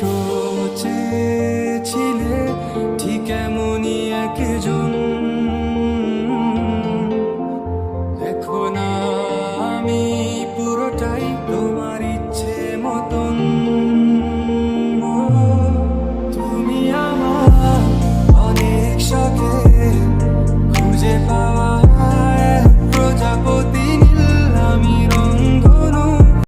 তো চেয়েছিলে ঠিক এমনই একজন।